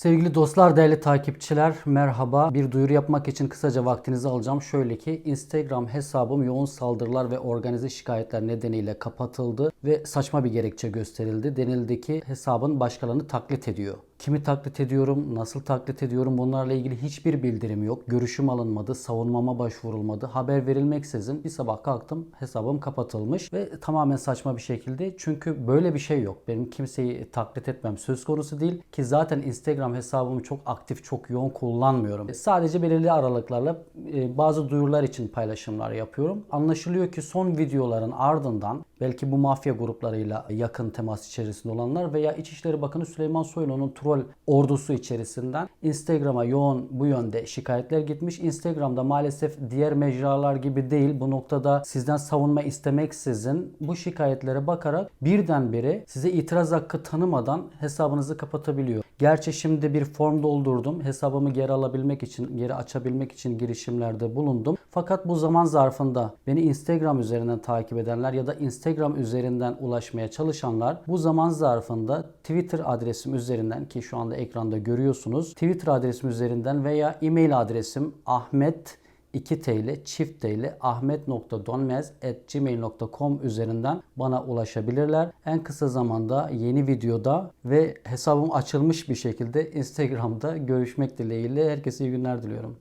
Sevgili dostlar, değerli takipçiler merhaba. Bir duyuru yapmak için kısaca vaktinizi alacağım. Şöyle ki Instagram hesabım yoğun saldırılar ve organize şikayetler nedeniyle kapatıldı ve saçma bir gerekçe gösterildi. Denildi ki hesabın başkalarını taklit ediyor. Kimi taklit ediyorum, nasıl taklit ediyorum bunlarla ilgili hiçbir bildirim yok. Görüşüm alınmadı, savunmama başvurulmadı. Haber verilmeksizin bir sabah kalktım hesabım kapatılmış ve tamamen saçma bir şekilde. Çünkü böyle bir şey yok. Benim kimseyi taklit etmem söz konusu değil ki zaten Instagram hesabımı çok aktif, çok yoğun kullanmıyorum. Sadece belirli aralıklarla e, bazı duyurular için paylaşımlar yapıyorum. Anlaşılıyor ki son videoların ardından belki bu mafya gruplarıyla yakın temas içerisinde olanlar veya İçişleri Bakanı Süleyman Soylu'nun troll ordusu içerisinden Instagram'a yoğun bu yönde şikayetler gitmiş. Instagram'da maalesef diğer mecralar gibi değil. Bu noktada sizden savunma istemeksizin bu şikayetlere bakarak birdenbire size itiraz hakkı tanımadan hesabınızı kapatabiliyor. Gerçi şimdi bir form doldurdum. Hesabımı geri alabilmek için, geri açabilmek için girişimlerde bulundum. Fakat bu zaman zarfında beni Instagram üzerinden takip edenler ya da Instagram üzerinden ulaşmaya çalışanlar bu zaman zarfında Twitter adresim üzerinden ki şu anda ekranda görüyorsunuz. Twitter adresim üzerinden veya e-mail adresim ahmet 2 t ile çift t ile ahmet.donmez.gmail.com üzerinden bana ulaşabilirler. En kısa zamanda yeni videoda ve hesabım açılmış bir şekilde Instagram'da görüşmek dileğiyle herkese iyi günler diliyorum.